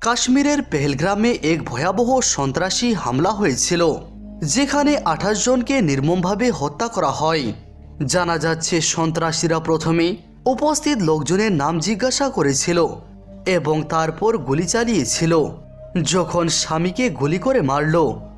কাশ্মীরের পেহেলগ্রামে এক ভয়াবহ সন্ত্রাসী হামলা হয়েছিল, যেখানে আঠাশ জনকে নির্মমভাবে হত্যা করা হয়। জানা যাচ্ছে, সন্ত্রাসীরা প্রথমে উপস্থিত লোকজনের নাম জিজ্ঞাসা করেছিল এবং তারপর গুলি চালিয়েছিল। যখন স্বামীকে গুলি করে মারল,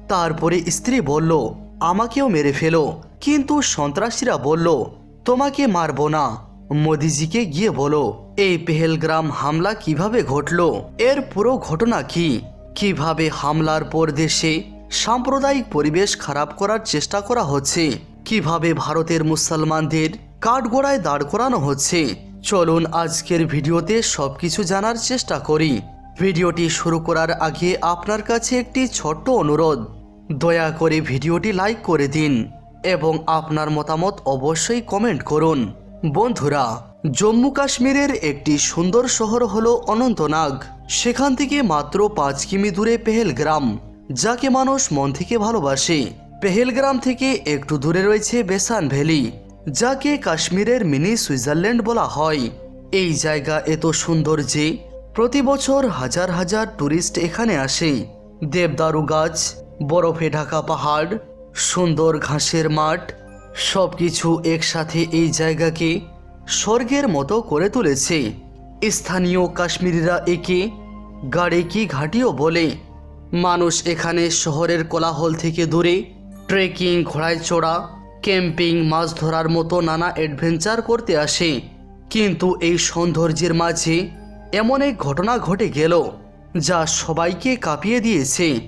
তারপরে স্ত্রী বলল, আমাকেও মেরে ফেলো। কিন্তু সন্ত্রাসীরা বলল, তোমাকে মারবো না। মোদিজিকে গিয়ে বলো এই পেহেলগ্রাম হামলা কীভাবে ঘটল? এর পুরো ঘটনা কি? কীভাবে হামলার পর দেশে সাম্প্রদায়িক পরিবেশ খারাপ করার চেষ্টা করা হচ্ছে? কীভাবে ভারতের মুসলমানদের কাঠগোড়ায় দাঁড় করানো হচ্ছে? চলুন আজকের ভিডিওতে সব কিছু জানার চেষ্টা করি। ভিডিওটি শুরু করার আগে আপনার কাছে একটি ছোট্ট অনুরোধ। দয়া করে ভিডিওটি লাইক করে দিন এবং আপনার মতামত অবশ্যই কমেন্ট করুন। বন্ধুরা জম্মু কাশ্মীরের একটি সুন্দর শহর হল অনন্তনাগ। সেখান থেকে মাত্র পাঁচ কিমি দূরে পেহেলগ্রাম, যাকে মানুষ মন থেকে ভালোবাসে। পেহেলগ্রাম থেকে একটু দূরে রয়েছে বেসান ভ্যালি, যাকে কাশ্মীরের মিনি সুইজারল্যান্ড বলা হয়। এই জায়গা এত সুন্দর যে প্রতি বছর হাজার হাজার টুরিস্ট এখানে আসে। দেবদারু গাছ, বরফে ঢাকা পাহাড়, সুন্দর ঘাসের মাঠ সব কিছু একসাথে এই জায়গাকে স্বর্গের মতো করে তুলেছে। স্থানীয় কাশ্মীরিরা একে গাড়ি কি ঘাটিও বলে। মানুষ এখানে শহরের কোলাহল থেকে দূরে, ট্রেকিং ঘোড়ায় চড়া ক্যাম্পিং, মাছ ধরার মতো নানা অ্যাডভেঞ্চার করতে আসে। কিন্তু এই সৌন্দর্যের মাঝে এমন এক ঘটনা ঘটে গেল, যা সবাইকে কাঁপিয়ে দিয়েছে।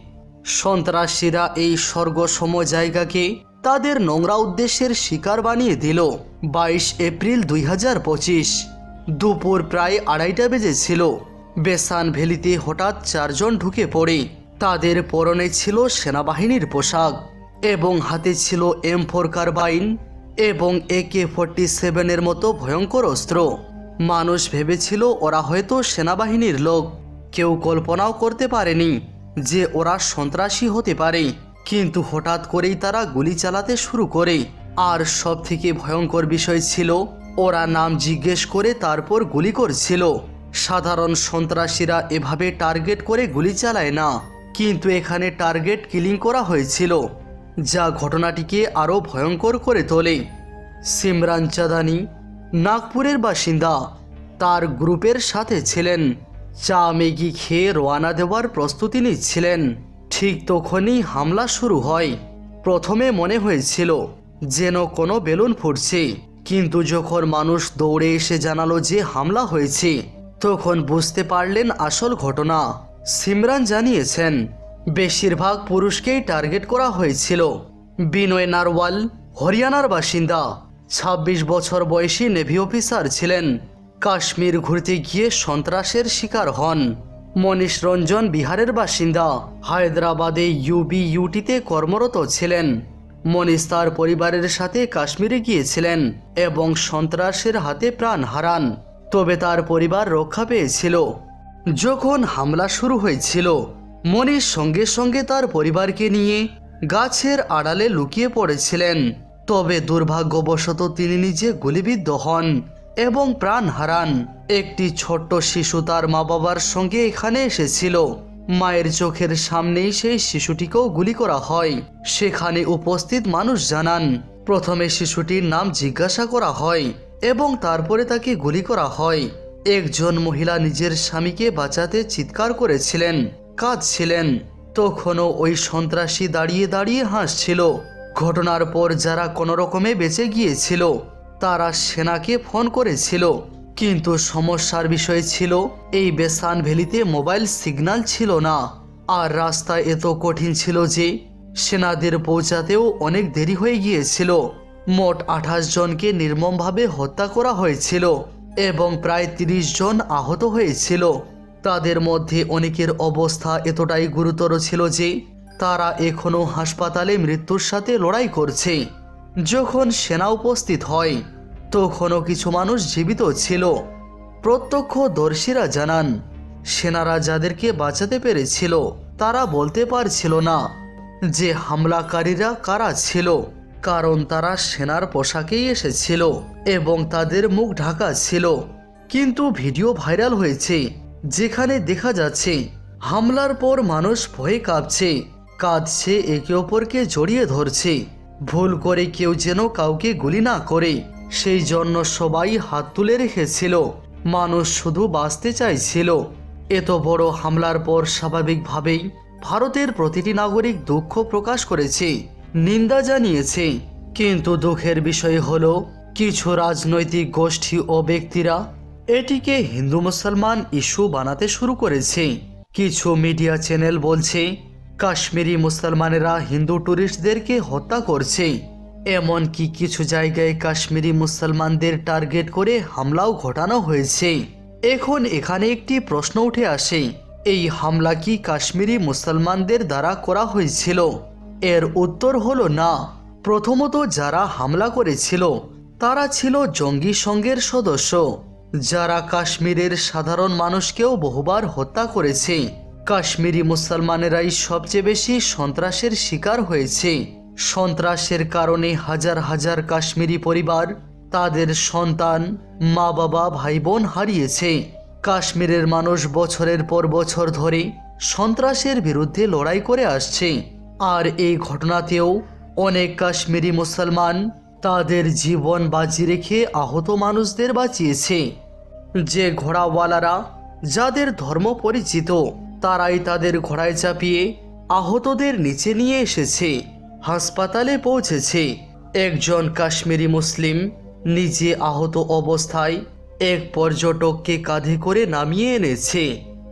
সন্ত্রাসীরা এই স্বর্গসম জায়গাকে তাদের নোংরা উদ্দেশ্যের শিকার বানিয়ে দিল। বাইশ এপ্রিল দুই হাজার পঁচিশ, দুপুর প্রায় আড়াইটা বেজেছিল। বেসান ভ্যালিতে হঠাৎ চারজন ঢুকে পড়ে। তাদের পরনে ছিল সেনাবাহিনীর পোশাক এবং হাতে ছিল এম ফোর কারবাইন এবং একে ফোরটি সেভেনের মতো ভয়ঙ্কর অস্ত্র। মানুষ ভেবেছিল ওরা হয়তো সেনাবাহিনীর লোক। কেউ কল্পনাও করতে পারেনি যে ওরা সন্ত্রাসী হতে পারে। কিন্তু হঠাৎ করেই তারা গুলি চালাতে শুরু করে। আর সব থেকে ভয়ঙ্কর বিষয় ছিল, ওরা নাম জিজ্ঞেস করে তারপর গুলি করছিল। সাধারণ সন্ত্রাসীরা এভাবে টার্গেট করে গুলি চালায় না, কিন্তু এখানে টার্গেট কিলিং করা হয়েছিল, যা ঘটনাটিকে আরও ভয়ঙ্কর করে তোলে। সিমরান চাঁদানি, নাগপুরের বাসিন্দা, তার গ্রুপের সাথে ছিলেন, চা ম্যাগি খেয়ে রওয়ানা দেওয়ার প্রস্তুতি নিচ্ছিলেন। ঠিক তখনই হামলা শুরু হয়। প্রথমে মনে হয়েছিল যেন কোনো বেলুন ফুটছে। কিন্তু যখন মানুষ দৌড়ে এসে জানালো যে হামলা হয়েছে, তখন বুঝতে পারলেন আসল ঘটনা। সিমরান জানিয়েছেন, বেশিরভাগ পুরুষকেই টার্গেট করা হয়েছিল। বিনয় নারওয়াল, হরিয়ানার বাসিন্দা ২৬ বছর বয়সী নেভি অফিসার ছিলেন। কাশ্মীর ঘুরতে গিয়ে সন্ত্রাসের শিকার হন। মনীষ রঞ্জন বিহারের বাসিন্দা। হায়দ্রাবাদে ইউবি ইউটিতে কর্মরত ছিলেন। মনীষ তার পরিবারের সাথে কাশ্মীরে গিয়েছিলেন এবং সন্ত্রাসের হাতে প্রাণ হারান, তবে তার পরিবার রক্ষা পেয়েছিল। যখন হামলা শুরু হয়েছিল, মনীষ সঙ্গে সঙ্গে তার পরিবারকে নিয়ে গাছের আড়ালে লুকিয়ে পড়েছিলেন, তবে দুর্ভাগ্যবশত তিনি নিজে গুলিবিদ্ধ হন। এবং প্রাণ হারান। একটি ছোট্ট শিশু তার মা বাবার সঙ্গে এখানে এসেছিল। মায়ের চোখের সামনেই সেই শিশুটিকেও গুলি করা হয়। সেখানে উপস্থিত মানুষ জানান, প্রথমে শিশুটির নাম জিজ্ঞাসা করা হয় এবং তারপরে তাকে গুলি করা হয়। একজন মহিলা নিজের স্বামীকে বাঁচাতে চিৎকার করেছিলেন, কাঁদছিলেন। তখনও ওই সন্ত্রাসী দাঁড়িয়ে দাঁড়িয়ে হাসছিল। ঘটনার পর যারা কোনো রকমে বেঁচে গিয়েছিল তারা সেনাকে ফোন করেছিল। কিন্তু সমস্যার বিষয় ছিল, এই বেসান ভ্যালিতে মোবাইল সিগন্যাল ছিল না। আর রাস্তা এত কঠিন ছিল যে, সেনাদের পৌঁছাতেও অনেক দেরি হয়ে গিয়েছিল। মোট আঠাশ জনকে নির্মমভাবে হত্যা করা হয়েছিল এবং প্রায় তিরিশ জন আহত হয়েছিল। তাদের মধ্যে অনেকের অবস্থা এতটাই গুরুতর ছিল যে, তারা এখনও হাসপাতালে মৃত্যুর সাথে লড়াই করছে। যখন সেনা উপস্থিত হয়, তখনও কিছু মানুষ জীবিত ছিল। প্রত্যক্ষদর্শীরা জানান, সেনারা যাদেরকে বাঁচাতে পেরেছিল, তারা বলতে পারছিল না যে হামলাকারীরা কারা ছিল, কারণ তারা সেনার পোশাকেই এসেছিল এবং তাদের মুখ ঢাকা ছিল। কিন্তু ভিডিও ভাইরাল হয়েছে, যেখানে দেখা যাচ্ছে, হামলার পর মানুষ ভয়ে কাঁপছে, কাঁদছে, একে অপরকে জড়িয়ে ধরছে। ভুল করে কেউ যেন কাউকে গুলি না করে, সেই জন্য সবাই হাত তুলে রেখেছিল। মানুষ শুধু বাঁচতে চাইছিল। এত বড় হামলার পর স্বাভাবিকভাবেই ভারতের প্রতিটি নাগরিক দুঃখ প্রকাশ করেছে, নিন্দা জানিয়েছে। কিন্তু দুঃখের বিষয় হল, কিছু রাজনৈতিক গোষ্ঠী ও ব্যক্তিরা এটিকে হিন্দু মুসলমান ইস্যু বানাতে শুরু করেছে। কিছু মিডিয়া চ্যানেল বলছে কাশ্মীরি মুসলমানেরা হিন্দু ট্যুরিস্টদেরকে হত্যা করছে। এমনকি কিছু জায়গায় কাশ্মীরি মুসলমানদের টার্গেট করে হামলাও ঘটানো হয়েছে। এখন এখানে একটি প্রশ্ন উঠে আসে, এই হামলা কি কাশ্মীরি মুসলমানদের দ্বারা করা হয়েছিল? এর উত্তর হলো না। প্রথমত যারা হামলা করেছিল, তারা ছিল জঙ্গি সঙ্গের সদস্য, যারা কাশ্মীরের সাধারণ মানুষকেও বহুবার হত্যা করেছে। কাশ্মীরি মুসলমানেরাই সবচেয়ে বেশি সন্ত্রাসের শিকার হয়েছে। সন্ত্রাসের কারণে হাজার হাজার কাশ্মীরি পরিবার তাদের সন্তান মা বাবা ভাই বোন হারিয়েছে। কাশ্মীরের মানুষ বছরের পর বছর ধরে সন্ত্রাসের বিরুদ্ধে লড়াই করে আসছে। আর এই ঘটনাতেও অনেক কাশ্মীরি মুসলমান তাদের জীবন বাজি রেখে আহত মানুষদের বাঁচিয়েছে। যে ঘোড়াওয়ালারা, যাদের ধর্ম পরিচিত তারাই তাদের ঘোড়ায় চাপিয়ে আহতদের নিচে নিয়ে এসেছে, হাসপাতালে পৌঁছেছে। একজন কাশ্মীরি মুসলিম নিজে আহত অবস্থায় এক পর্যটককে কাঁধে করে নামিয়ে এনেছে।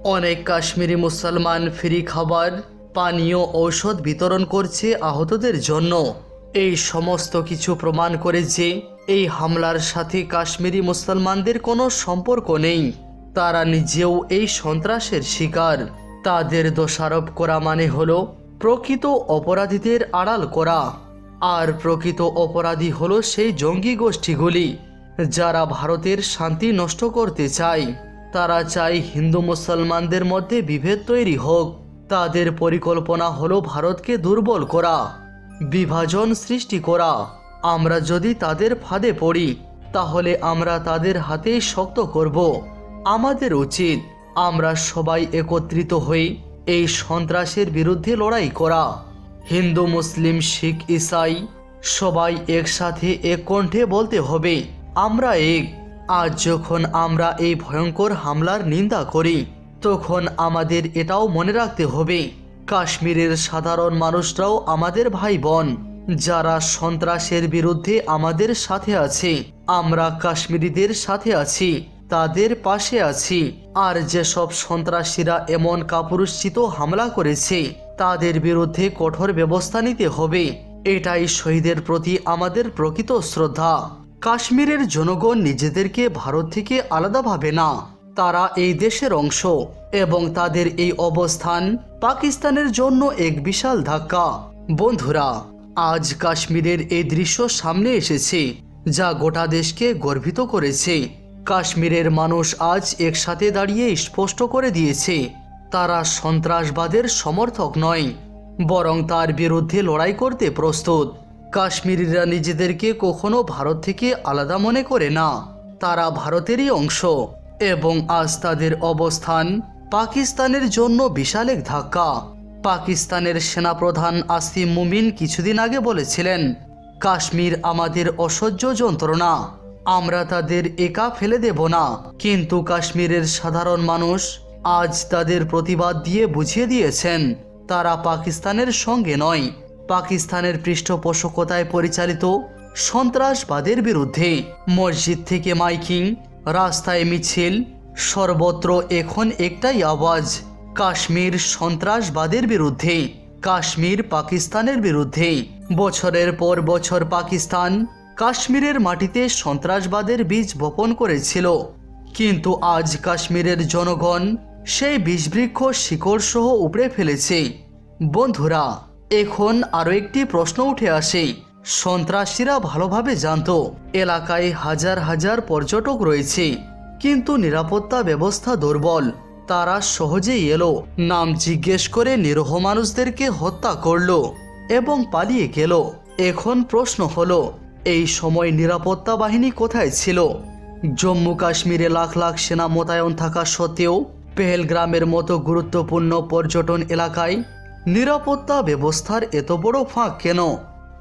অনেক কাশ্মীরি মুসলমান ফ্রি খাবার, পানীয় ঔষধ বিতরণ করছে আহতদের জন্য। এই সমস্ত কিছু প্রমাণ করে যে এই হামলার সাথে কাশ্মীরি মুসলমানদের কোনো সম্পর্ক নেই। তারা নিজেও এই সন্ত্রাসের শিকার। তাদের দোষারোপ করা মানে হলো প্রকৃত অপরাধীদের আড়াল করা। আর প্রকৃত অপরাধী হলো সেই জঙ্গি গোষ্ঠীগুলি, যারা ভারতের শান্তি নষ্ট করতে চায়। তারা চায় হিন্দু মুসলমানদের মধ্যে বিভেদ তৈরি হোক। তাদের পরিকল্পনা হলো ভারতকে দুর্বল করা, বিভাজন সৃষ্টি করা। আমরা যদি তাদের ফাঁদে পড়ি, তাহলে আমরা তাদের হাতেই শক্ত করব। আমাদের উচিত আমরা সবাই একত্রিত হয়ে এই সন্ত্রাসের বিরুদ্ধে লড়াই করা। হিন্দু, মুসলিম, শিখ, ইসাই, সবাই একসাথে এক কণ্ঠে বলতে হবে, আমরা এক। আজ যখন আমরা এই ভয়ঙ্কর হামলার নিন্দা করি, তখন আমাদের এটাও মনে রাখতে হবে, কাশ্মীরের সাধারণ মানুষরাও আমাদের ভাই বোন যারা সন্ত্রাসের বিরুদ্ধে আমাদের সাথে আছে, আমরা কাশ্মীরিদের সাথে আছি। তাদের পাশে আছি। আর যেসব সন্ত্রাসীরা এমন কাপুরুষিত হামলা করেছে, তাদের বিরুদ্ধে কঠোর ব্যবস্থা নিতে হবে। এটাই শহীদের প্রতি আমাদের প্রকৃত শ্রদ্ধা। কাশ্মীরের জনগণ নিজেদেরকে ভারত থেকে আলাদা ভাবে না। তারা এই দেশের অংশ এবং তাদের এই অবস্থান পাকিস্তানের জন্য এক বিশাল ধাক্কা। বন্ধুরা, আজ কাশ্মীরের এই দৃশ্য সামনে এসেছে, যা গোটা দেশকে গর্বিত করেছে। কাশ্মীরের মানুষ আজ একসাথে দাঁড়িয়ে স্পষ্ট করে দিয়েছে, তারা সন্ত্রাসবাদের সমর্থক নয়, বরং তার বিরুদ্ধে লড়াই করতে প্রস্তুত। কাশ্মীরিরা নিজেদেরকে কখনো ভারত থেকে আলাদা মনে করে না। তারা ভারতেরই অংশ এবং আজ তাদের অবস্থান পাকিস্তানের জন্য বিশাল এক ধাক্কা। পাকিস্তানের সেনাপ্রধান আসিম মুমিন কিছুদিন আগে বলেছিলেন, কাশ্মীর আমাদের অসহ্য যন্ত্রণা। আমরা তাদের একা ফেলে দেব না। কিন্তু কাশ্মীরের সাধারণ মানুষ আজ তাদের প্রতিবাদ দিয়ে বুঝিয়ে দিয়েছেন, তারা পাকিস্তানের সঙ্গে নয়। পাকিস্তানের পৃষ্ঠপোষকতায় পরিচালিত সন্ত্রাসবাদের বিরুদ্ধে মসজিদ থেকে মাইকিং, রাস্তায় মিছিল, সর্বত্র এখন একটাই আওয়াজ, কাশ্মীর সন্ত্রাসবাদের বিরুদ্ধে, কাশ্মীর পাকিস্তানের বিরুদ্ধে। বছরের পর বছর পাকিস্তান কাশ্মীরের মাটিতে সন্ত্রাসবাদের বীজ বপন করেছিল। কিন্তু আজ কাশ্মীরের জনগণ সেই বীজবৃক্ষ শিকড় সহ উপড়ে ফেলেছে। বন্ধুরা, এখন আরও একটি প্রশ্ন উঠে আসে। সন্ত্রাসীরা ভালোভাবে জানতো, এলাকায় হাজার হাজার পর্যটক রয়েছে। কিন্তু নিরাপত্তা ব্যবস্থা দুর্বল, তারা সহজেই এলো। নাম জিজ্ঞেস করে নিরহ মানুষদেরকে হত্যা করল এবং পালিয়ে গেল। এখন প্রশ্ন হলো এই সময় নিরাপত্তা বাহিনী কোথায় ছিল? জম্মু কাশ্মীরে লাখ লাখ সেনা মোতায়েন থাকা সত্ত্বেও পেহেলগ্রামের মতো গুরুত্বপূর্ণ পর্যটন এলাকায় নিরাপত্তা ব্যবস্থার এত বড় ফাঁক কেন?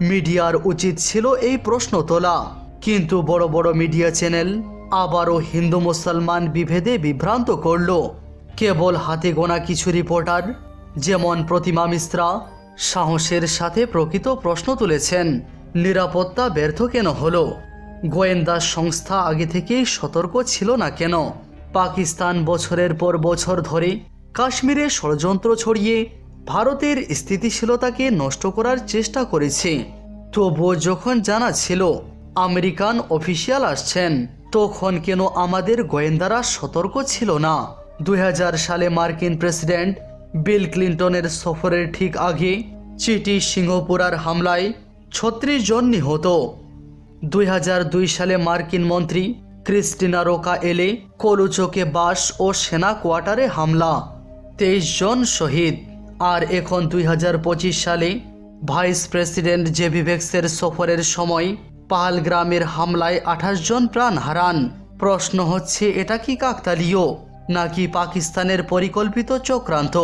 মিডিয়ার উচিত ছিল এই প্রশ্ন তোলা। কিন্তু বড় বড় মিডিয়া চ্যানেল আবারও হিন্দু মুসলমান বিভেদে বিভ্রান্ত করল। কেবল হাতে গোনা কিছু রিপোর্টার, যেমন প্রতিমা মিশ্রা, সাহসের সাথে প্রকৃত প্রশ্ন তুলেছেন। নিরাপত্তা ব্যর্থ কেন হলো? গোয়েন্দা সংস্থা আগে থেকেই সতর্ক ছিল না কেন? পাকিস্তান বছরের পর বছর ধরে কাশ্মীরে ষড়যন্ত্র ছড়িয়ে ভারতের স্থিতিশীলতাকে নষ্ট করার চেষ্টা করেছে। তবুও যখন জানা ছিল আমেরিকান অফিসিয়াল আসছেন, তখন কেন আমাদের গোয়েন্দারা সতর্ক ছিল না? দুই হাজার সালে মার্কিন প্রেসিডেন্ট বিল ক্লিন্টনের সফরের ঠিক আগে চিটি সিংহপুরার হামলায় ছত্রিশ জন নিহত। দুই হাজার দুই সালে মার্কিন মন্ত্রী ক্রিস্টিনা রোকা এলে কলুচোকে বাস ও সেনা কোয়ার্টারে হামলা। তেইশ জন শহীদ। আর এখন দুই হাজার পঁচিশ সালে ভাইস প্রেসিডেন্ট জেভিভেক্সের সফরের সময় পাহালগ্রামের হামলায় আঠাশ জন প্রাণ হারান। প্রশ্ন হচ্ছে, এটা কি কাকতালীয়? নাকি পাকিস্তানের পরিকল্পিত চক্রান্ত?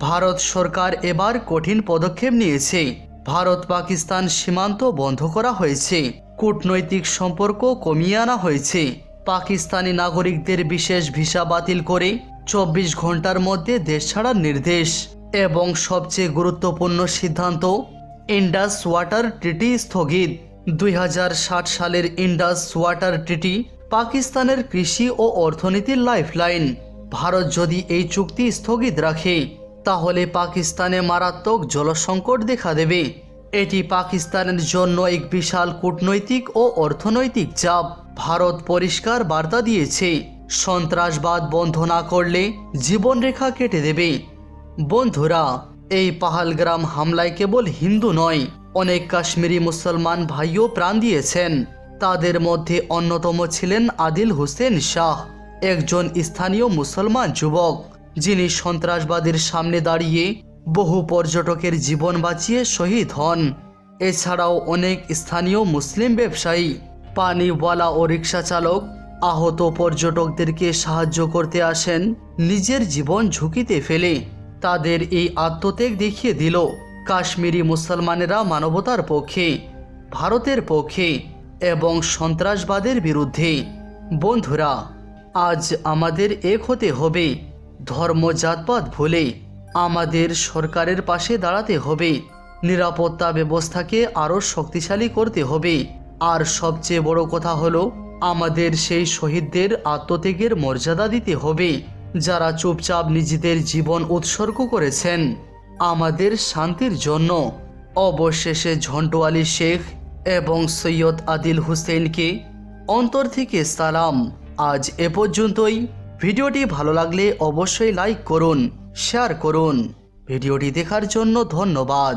ভারত সরকার এবার কঠিন পদক্ষেপ নিয়েছে। ভারত পাকিস্তান সীমান্ত বন্ধ করা হয়েছে। কূটনৈতিক সম্পর্ক কমিয়ে আনা হয়েছে। পাকিস্তানি নাগরিকদের বিশেষ ভিসা বাতিল করে চব্বিশ ঘণ্টার মধ্যে দেশ ছাড়ার নির্দেশ। এবং সবচেয়ে গুরুত্বপূর্ণ সিদ্ধান্ত, ইন্ডাস ওয়াটার ট্রিটি স্থগিত। দুই হাজার ষাট সালের ইন্ডাস ওয়াটার ট্রিটি পাকিস্তানের কৃষি ও অর্থনীতির লাইফলাইন। ভারত যদি এই চুক্তি স্থগিত রাখে তাহলে পাকিস্তানে মারাত্মক জলসংকট দেখা দেবে। এটি পাকিস্তানের জন্য এক বিশাল কূটনৈতিক ও অর্থনৈতিক চাপ। ভারত পরিষ্কার বার্তা দিয়েছে, সন্ত্রাসবাদ বন্ধ না করলে জীবনরেখা কেটে দেবে। বন্ধুরা, এই পাহালগ্রাম হামলায় কেবল হিন্দু নয়, অনেক কাশ্মীরি মুসলমান ভাইও প্রাণ দিয়েছেন। তাদের মধ্যে অন্যতম ছিলেন আদিল হোসেন শাহ, একজন স্থানীয় মুসলমান যুবক। যিনি সন্ত্রাসবাদের সামনে দাঁড়িয়ে বহু পর্যটকের জীবন বাঁচিয়ে শহীদ হন। এছাড়াও অনেক স্থানীয় মুসলিম ব্যবসায়ী, পানিওয়ালা ও রিক্সা চালক আহত পর্যটকদেরকে সাহায্য করতে আসেন, নিজের জীবন ঝুঁকিতে ফেলে। তাদের এই আত্মত্যাগ দেখিয়ে দিল কাশ্মীরি মুসলমানেরা মানবতার পক্ষে, ভারতের পক্ষে এবং সন্ত্রাসবাদের বিরুদ্ধে। বন্ধুরা, আজ আমাদের এক হতে হবে ধর্ম জাতপাত ভুলে আমাদের সরকারের পাশে দাঁড়াতে হবে। নিরাপত্তা ব্যবস্থাকে আরও শক্তিশালী করতে হবে। আর সবচেয়ে বড় কথা হলো, আমাদের সেই শহীদদের আত্মত্যাগের মর্যাদা দিতে হবে, যারা চুপচাপ নিজেদের জীবন উৎসর্গ করেছেন। আমাদের শান্তির জন্য। অবশেষে ঝন্টু আলী শেখ এবং সৈয়দ আদিল হুসেনকে অন্তর থেকে সালাম। আজ এ পর্যন্তই। ভিডিওটি ভালো লাগলে অবশ্যই লাইক করুন শেয়ার করুন। ভিডিওটি দেখার জন্য ধন্যবাদ।